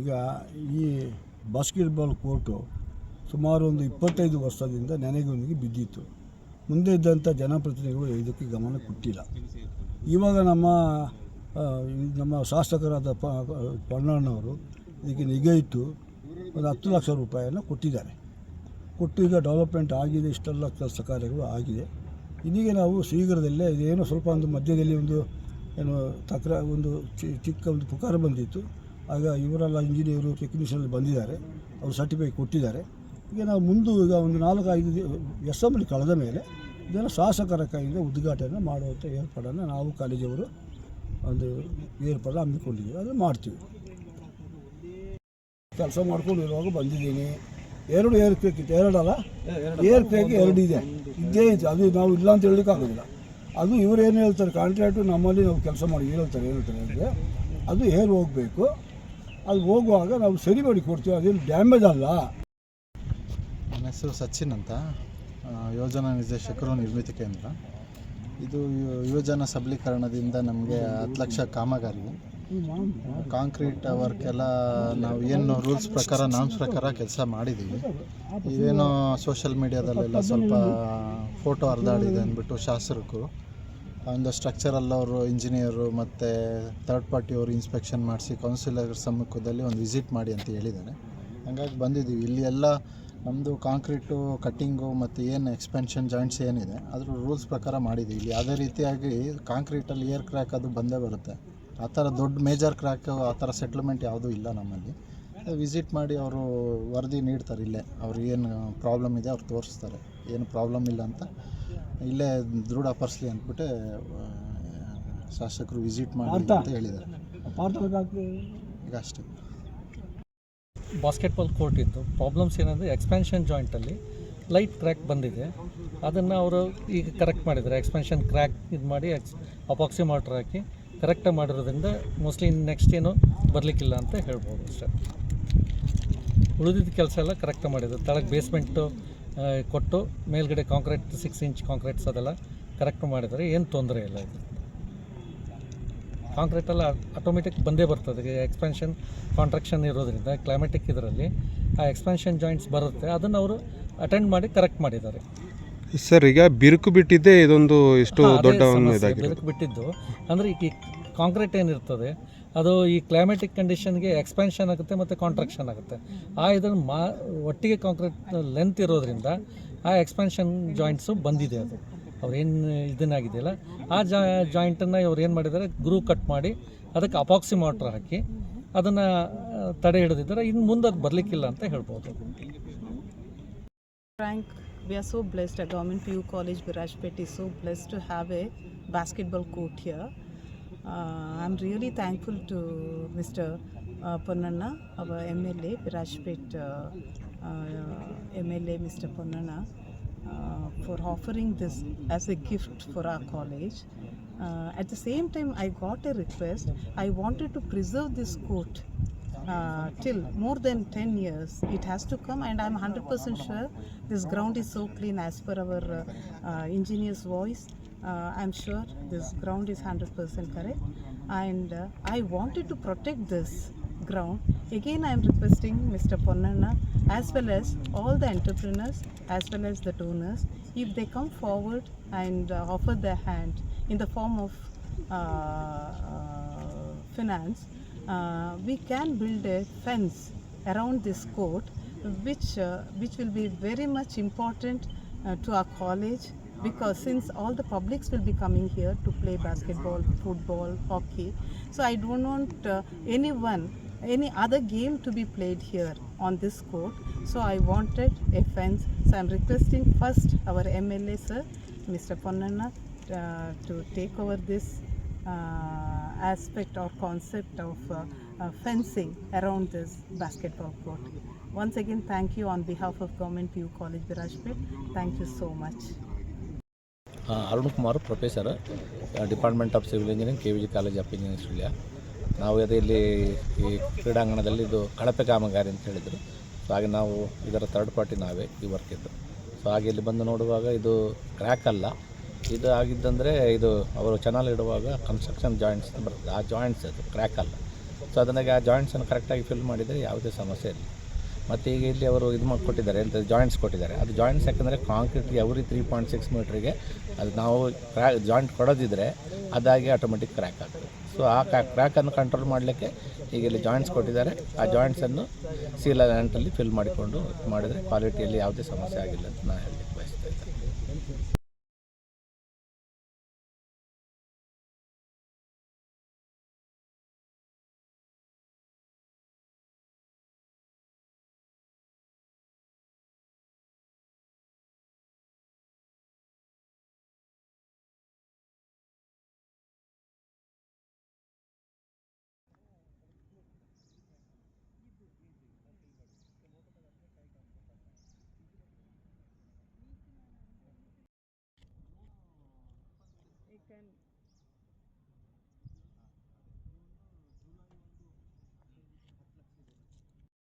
ಈಗ ಈ basketball court ಸುಮಾರು ಒಂದು ಇಪ್ಪತ್ತೈದು ವರ್ಷದಿಂದ ನೆನೆಗೊಂದಿಗೆ ಬಿದ್ದಿತ್ತು. ಮುಂದೆ ಇದ್ದಂಥ ಜನಪ್ರತಿನಿಧಿಗಳು ಇದಕ್ಕೆ ಗಮನ ಕೊಟ್ಟಿಲ್ಲ. ಇವಾಗ ನಮ್ಮ ನಮ್ಮ ಶಾಸಕರಾದ ಪಣ್ಣಣ್ಣವರು ಇದಕ್ಕೆ ನಿಗಾ ಇಟ್ಟು ಒಂದು ಹತ್ತು ಲಕ್ಷ ರೂಪಾಯಿಯನ್ನು ಕೊಟ್ಟಿದ್ದಾರೆ. ಕೊಟ್ಟು ಈಗ ಡೆವಲಪ್ಮೆಂಟ್ ಆಗಿದೆ, ಇಷ್ಟೆಲ್ಲ ಕೆಲಸ ಕಾರ್ಯಗಳು ಆಗಿದೆ. ಇದೀಗ ನಾವು ಶೀಘ್ರದಲ್ಲೇ ಇದೇನೋ ಸ್ವಲ್ಪ ಒಂದು ಮಧ್ಯದಲ್ಲಿ ಒಂದು ಏನು ತಕ್ರ, ಒಂದು ಚಿಕ್ಕ ಒಂದು ಪುಕಾರ ಬಂದಿತ್ತು. ಆಗ ಇವರೆಲ್ಲ ಇಂಜಿನಿಯರು ಟೆಕ್ನಿಷಿಯನ್ ಬಂದಿದ್ದಾರೆ. ಅವರು ಸರ್ಟಿಫಿಕೇಟ್ ಕೊಟ್ಟಿದ್ದಾರೆ. ಈಗ ನಾವು ಮುಂದೆ ಈಗ ಒಂದು ನಾಲ್ಕು ಐದು ಎಸ್ಸೆಂಬ್ಲಿ ಕಳೆದ ಮೇಲೆ ಇದನ್ನು ಶಾಸಕರ ಕೈಯಿಂದ ಉದ್ಘಾಟನೆ ಮಾಡುವಂಥ ಏರ್ಪಾಡನ್ನು ನಾವು ಕಾಲೇಜವರು ಒಂದು ಏರ್ಪಾಡು ಹಮ್ಮಿಕೊಂಡಿದ್ದೀವಿ. ಅದನ್ನು ಮಾಡ್ತೀವಿ. ಕೆಲಸ ಮಾಡ್ಕೊಂಡು ಇರುವಾಗ ಬಂದಿದ್ದೀನಿ. ಎರಡು ಏರ್ ಕ್ರೇಕ್ ಇತ್ತು. ಎರಡಲ್ಲ ಏರ್ ಕ್ರೇಕ್ ಎರಡು ಇದೆ. ಇದ್ದೇ ಇದೆ ಅದು ನಾವು ಇಲ್ಲ ಅಂತ ಹೇಳಲಿಕ್ಕೆ ಆಗೋದಿಲ್ಲ. ಅದು ಇವರು ಏನು ಹೇಳ್ತಾರೆ ಕಾಂಟ್ರಾಕ್ಟು ನಮ್ಮಲ್ಲಿ ನಾವು ಕೆಲಸ ಮಾಡಿ ಹೇಳ್ತಾರೆ ಹೇಳ್ತಾರೆ ಅಂದರೆ ಅದು ಏರ್ ಹೋಗಬೇಕು. ಅದು ಹೋಗುವಾಗ ನಾವು ಸರಿ ಮಾಡಿ ಕೊಡ್ತೀವಿ, ಅದೇನು ಡ್ಯಾಮೇಜ್ ಅಲ್ಲ. ನನ್ನ ಹೆಸರು ಸಚಿನ್ ಅಂತ. ಯೋಜನಾ ನಿರ್ದೇಶಕರು ನಿರ್ಮಿತಿ ಕೇಂದ್ರ. ಇದು ಯೋಜನಾ ಸಬಲೀಕರಣದಿಂದ ನಮಗೆ ಹತ್ತು ಲಕ್ಷ ಕಾಮಗಾರಿ. ಕಾಂಕ್ರೀಟ್ ವರ್ಕ್ ಎಲ್ಲ ನಾವು ಏನು ರೂಲ್ಸ್ ಪ್ರಕಾರ, ನಾಮ್ಸ್ ಪ್ರಕಾರ ಕೆಲಸ ಮಾಡಿದ್ದೀವಿ ಇದೇನೋ ಸೋಷಿಯಲ್ ಮೀಡಿಯಾದಲ್ಲೆಲ್ಲ ಸ್ವಲ್ಪ ಫೋಟೋ ಹರಿದಾಡಿದೆ ಅಂದ್ಬಿಟ್ಟು ಶಾಸಕರು. ಒಂದು ಸ್ಟ್ರಕ್ಚರಲ್ ಅವರು ಇಂಜಿನಿಯರು ಮತ್ತು ಥರ್ಡ್ ಪಾರ್ಟಿಯವರು ಇನ್ಸ್ಪೆಕ್ಷನ್ ಮಾಡಿಸಿ ಕೌನ್ಸಿಲರ್ ಸಮ್ಮುಖದಲ್ಲಿ ಒಂದು ವಿಸಿಟ್ ಮಾಡಿ ಅಂತ ಹೇಳಿದ್ದಾರೆ. ಹಂಗಾಗಿ ಬಂದಿದ್ದೀವಿ. ಇಲ್ಲಿ ಎಲ್ಲ ನಮ್ಮದು ಕಾಂಕ್ರೀಟು ಕಟ್ಟಿಂಗು ಮತ್ತು ಏನು ಎಕ್ಸ್ಪೆನ್ಷನ್ ಜಾಯಿಂಟ್ಸ್ ಏನಿದೆ ಅದ್ರ ರೂಲ್ಸ್ ಪ್ರಕಾರ ಮಾಡಿದ್ದೀವಿ. ಇಲ್ಲಿ ಯಾವುದೇ ರೀತಿಯಾಗಿ ಕಾಂಕ್ರೀಟಲ್ಲಿ ಏರ್ ಕ್ರ್ಯಾಕ್ ಅದು ಬಂದೇ ಬರುತ್ತೆ. ಆ ಥರ ದೊಡ್ಡ ಮೇಜರ್ ಕ್ರ್ಯಾಕ್ ಆ ಥರ ಸೆಟ್ಲ್ಮೆಂಟ್ ಯಾವುದೂ ಇಲ್ಲ ನಮ್ಮಲ್ಲಿ. ವಿಸಿಟ್ ಮಾಡಿ ಅವರು ವರದಿ ನೀಡ್ತಾರೆ ಇಲ್ಲೇ. ಅವ್ರು ಏನು ಪ್ರಾಬ್ಲಮ್ ಇದೆ ಅವ್ರು ತೋರಿಸ್ತಾರೆ. ಏನು ಪ್ರಾಬ್ಲಮ್ ಇಲ್ಲ ಅಂತ. ಇಲ್ಲೇ ದೃಢಪಡಿಸ್ಲಿ ಅಂದ್ಬಿಟ್ಟು ಆ, ಶಾಸಕರು ವಿಸಿಟ್ ಮಾಡಿ ಅಂತ ಹೇಳಿದ್ದಾರೆ. ಈಗ ಅಷ್ಟೇ. ಬಾಸ್ಕೆಟ್ಬಾಲ್ ಕೋರ್ಟ್ ಇತ್ತು. ಪ್ರಾಬ್ಲಮ್ಸ್ ಏನಂದರೆ ಎಕ್ಸ್ಪೆನ್ಷನ್ ಜಾಯಿಂಟಲ್ಲಿ ಲೈಟ್ ಕ್ರ್ಯಾಕ್ ಬಂದಿದೆ. ಅದನ್ನು ಅವರು ಈಗ ಕರೆಕ್ಟ್ ಮಾಡಿದ್ದಾರೆ. ಎಕ್ಸ್ಪೆನ್ಷನ್ ಕ್ರ್ಯಾಕ್ ಇದು ಮಾಡಿ ಎಕ್ಸ್ ಅಪಾಕ್ಸಿ ಮಾಡ್ರ್ ಹಾಕಿ ಕರೆಕ್ಟಾಗಿ ಮಾಡಿರೋದ್ರಿಂದ ಮೋಸ್ಟ್ಲಿ ನೆಕ್ಸ್ಟ್ ಏನು ಬರಲಿಕ್ಕಿಲ್ಲ ಅಂತ ಹೇಳ್ಬೋದು ಅಷ್ಟೇ. ಉಳಿದಿದ್ದ ಕೆಲಸ ಎಲ್ಲ ಕರೆಕ್ಟಾಗಿ ಮಾಡಿದ್ರು ತಳಕ್ಕೆ ಬೇಸ್ಮೆಂಟು ಕೊಟ್ಟು ಮೇಲ್ಗಡೆ ಕಾಂಕ್ರೀಟ್ ಸಿಕ್ಸ್ ಇಂಚ್ ಕಾಂಕ್ರೀಟ್ಸ್ ಅದೆಲ್ಲ ಕರೆಕ್ಟ್ ಮಾಡಿದರೆ ಏನು ತೊಂದರೆ ಇಲ್ಲ ಇದು. ಕಾಂಕ್ರೀಟೆಲ್ಲ ಆಟೋಮೆಟಿಕ್ ಬಂದೇ ಬರ್ತದೆ. ಎಕ್ಸ್ಪೆನ್ಷನ್ ಕಾಂಟ್ರಾಕ್ಷನ್ ಇರೋದ್ರಿಂದ ಕ್ಲೈಮೆಟಿಕ್ ಇದರಲ್ಲಿ ಆ ಎಕ್ಸ್ಪೆನ್ಷನ್ ಜಾಯಿಂಟ್ಸ್ ಬರುತ್ತೆ. ಅದನ್ನು ಅವರು ಅಟೆಂಡ್ ಮಾಡಿ ಕರೆಕ್ಟ್ ಮಾಡಿದ್ದಾರೆ. ಸರ್ ಈಗ ಬಿರುಕು ಬಿಟ್ಟಿದ್ದೆ ಇದೊಂದು ಇಷ್ಟು ದೊಡ್ಡ ಬಿರುಕು ಬಿಟ್ಟಿದ್ದು. ಅಂದರೆ ಈ ಕಾಂಕ್ರೀಟ್ ಏನಿರ್ತದೆ ಅದು ಈ ಕ್ಲೈಮೆಟಿಕ್ ಕಂಡೀಷನ್ಗೆ ಎಕ್ಸ್ಪೆನ್ಷನ್ ಆಗುತ್ತೆ ಮತ್ತು ಕಾಂಟ್ರಾಕ್ಷನ್ ಆಗುತ್ತೆ ಆ ಇದನ್ನು ಮಾ ಒಟ್ಟಿಗೆ ಕಾಂಕ್ರೀಟ್ ಲೆಂತ್ ಇರೋದ್ರಿಂದ ಆ ಎಕ್ಸ್ಪೆನ್ಷನ್ ಜಾಯಿಂಟ್ಸು ಬಂದಿದೆ ಅದು ಅವ್ರೇನು ಇದನ್ನಾಗಿದೆಯಲ್ಲ ಆ ಜಾಯಿಂಟನ್ನು ಇವ್ರು ಏನು ಮಾಡಿದ್ದಾರೆ ಗ್ರೂ ಕಟ್ ಮಾಡಿ ಅದಕ್ಕೆ ಅಪಾಕ್ಸಿ ಮೋಟ್ರ್ ಹಾಕಿ ಅದನ್ನು ತಡೆ ಹಿಡಿದಿದ್ದಾರೆ ಇನ್ನು ಮುಂದೆ ಅದು ಬರಲಿಕ್ಕಿಲ್ಲ ಅಂತ ಹೇಳ್ಬೋದು Frank, we are so blessed. At Government PU College, Virajpet is so blessed to have a basketball court here. Uh, I'm really thankful to Mr. Uh, our MLA, Virajpet uh, uh, MLA, Mr. Ponnanna, uh, for offering this as a gift for our college. Uh, at the same time, I got a request. I wanted to preserve this court uh, till more than 10 years it has to come and i'm 100% sure this ground is so clean as per our uh, uh, engineer's voice i'm sure this ground is 100% correct. And uh, i wanted to protect this ground. Again i'm requesting mr ponnanna as well as all the entrepreneurs as well as the donors if they come forward and uh, offer their hand in the form of uh, uh, finance uh, we can build a fence around this court which uh, which will be very much important uh, to our college because since all the publics will be coming here to play basketball football hockey so i don't want uh, anyone any other game to be played here on this court so i wanted a fence so i'm requesting first our mla sir mr ponnanna uh, to take over this uh, aspect or concept of uh, uh, fencing around this basketball court. Once again, thank you on behalf of Government PU College Virajpet. Thank you so much. Arun Kumar professor department of civil engineering K V G college of engineering Sullia ನಾವು ಅದೇ ಇಲ್ಲಿ ಈ ಕ್ರೀಡಾಂಗಣದಲ್ಲಿ ಇದು ಕಳಪೆ ಕಾಮಗಾರಿ ಅಂತ ಹೇಳಿದರು. ಸೊ ಹಾಗೆ ನಾವು ಇದರ ಥರ್ಡ್ ಪಾರ್ಟಿ ನಾವೇ ಈ ವರ್ಕ್ ಇದ್ದು ಸೊ ಹಾಗೆ ಇಲ್ಲಿ ಬಂದು ನೋಡುವಾಗ ಇದು ಕ್ರ್ಯಾಕ್ ಅಲ್ಲ. ಇದು ಆಗಿದ್ದಂದರೆ ಇದು ಅವರು ಚಾನಲ್ ಇಡುವಾಗ ಕನ್ಸ್ಟ್ರಕ್ಷನ್ ಜಾಯಿಂಟ್ಸ್ ಬರ್ತದೆ ಆ ಜಾಯಿಂಟ್ಸ್ ಅದು ಕ್ರ್ಯಾಕ್ ಅಲ್ಲ. ಸೊ ಅದನ್ನಾಗಿ ಆ ಜಾಯಿಂಟ್ಸನ್ನು ಕರೆಕ್ಟಾಗಿ ಫಿಲ್ ಮಾಡಿದರೆ ಯಾವುದೇ ಸಮಸ್ಯೆ ಇಲ್ಲ. ಮತ್ತು ಈಗ ಇಲ್ಲಿ ಅವರು ಇದು ಮಾಡಿ ಕೊಟ್ಟಿದ್ದಾರೆ ಅಂತ ಜಾಯಿಂಟ್ಸ್ ಕೊಟ್ಟಿದ್ದಾರೆ. ಅದು ಜಾಯಿಂಟ್ಸ್ ಯಾಕಂದರೆ ಕಾಂಕ್ರೀಟ್ಗೆ ಎವ್ರಿ ತ್ರೀ ಪಾಯಿಂಟ್ ಸಿಕ್ಸ್ ಮೀಟ್ರಿಗೆ ಅದು ನಾವು ಕ್ರ್ಯಾ ಜಾಯಿಂಟ್ ಕೊಡೋದಿದ್ರೆ ಅದಾಗಿ ಆಟೋಮೆಟಿಕ್ ಕ್ರ್ಯಾಕ್ ಆಗ್ತದೆ. ಸೊ ಆ ಕ್ರ್ಯಾಕನ್ನು ಕಂಟ್ರೋಲ್ ಮಾಡಲಿಕ್ಕೆ ಈಗ ಇಲ್ಲಿ ಜಾಯಿಂಟ್ಸ್ ಕೊಟ್ಟಿದ್ದಾರೆ. ಆ ಜಾಯಿಂಟ್ಸನ್ನು ಸೀಲ್ ಲ್ಯಾಂಟಲ್ಲಿ ಫಿಲ್ ಮಾಡಿಕೊಂಡು ಮಾಡಿದರೆ ಕ್ವಾಲಿಟಿಯಲ್ಲಿ ಯಾವುದೇ ಸಮಸ್ಯೆ ಆಗಿಲ್ಲ ಅಂತ ನಾನು ಹೇಳಲಿಕ್ಕೆ ಬಯಸ್ತಾ can